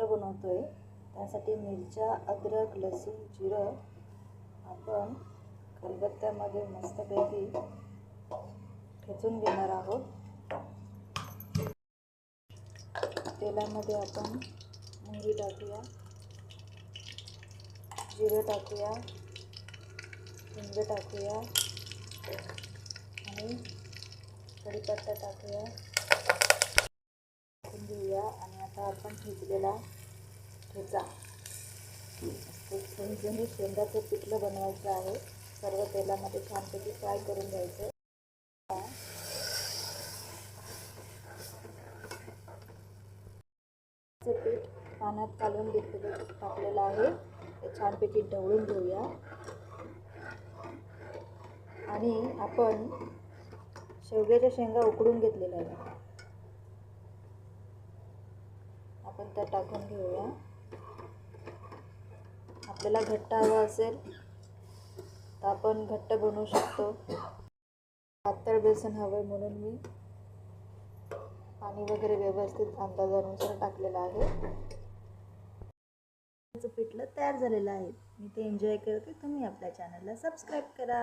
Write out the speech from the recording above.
पिठलं बनवतो आहे त्यासाठी मिरच्या अद्रक लसूण जिरं आपण खलबत्त्यामध्ये मस्तपैकी ठेचून घेणार आहोत. तेलामध्ये आपण मुंगी टाकूया जिरं टाकूया हिंग टाकूया आणि कढीपत्ता टाकूया. आणि आता आपण ठेचलेला ठेचा. समजून शेंगाचं पिठलं बनवायचं आहे. सर्व तेलामध्ये छानपैकी फ्राय करून घ्यायचं. पीठ पाण्यात काढून घेतलेलं टाकलेलं आहे. ते छानपैकी ढवळून घेऊया. आणि आपण शेवग्याच्या शेंगा उकडून घेतलेल्या आहेत. आपण त्या टाकून घेऊया. आपल्याला घट्ट हवं असेल तर आपण घट्ट बनवू शकतो. पातळ बेसन हवं म्हणून मी पाणी वगैरे व्यवस्थित अंदाजानुसार टाकलेलं आहे. पिठलं तयार झालेलं आहे. मी ते एन्जॉय करते. तुम्ही आपल्या चॅनलला सबस्क्राईब करा.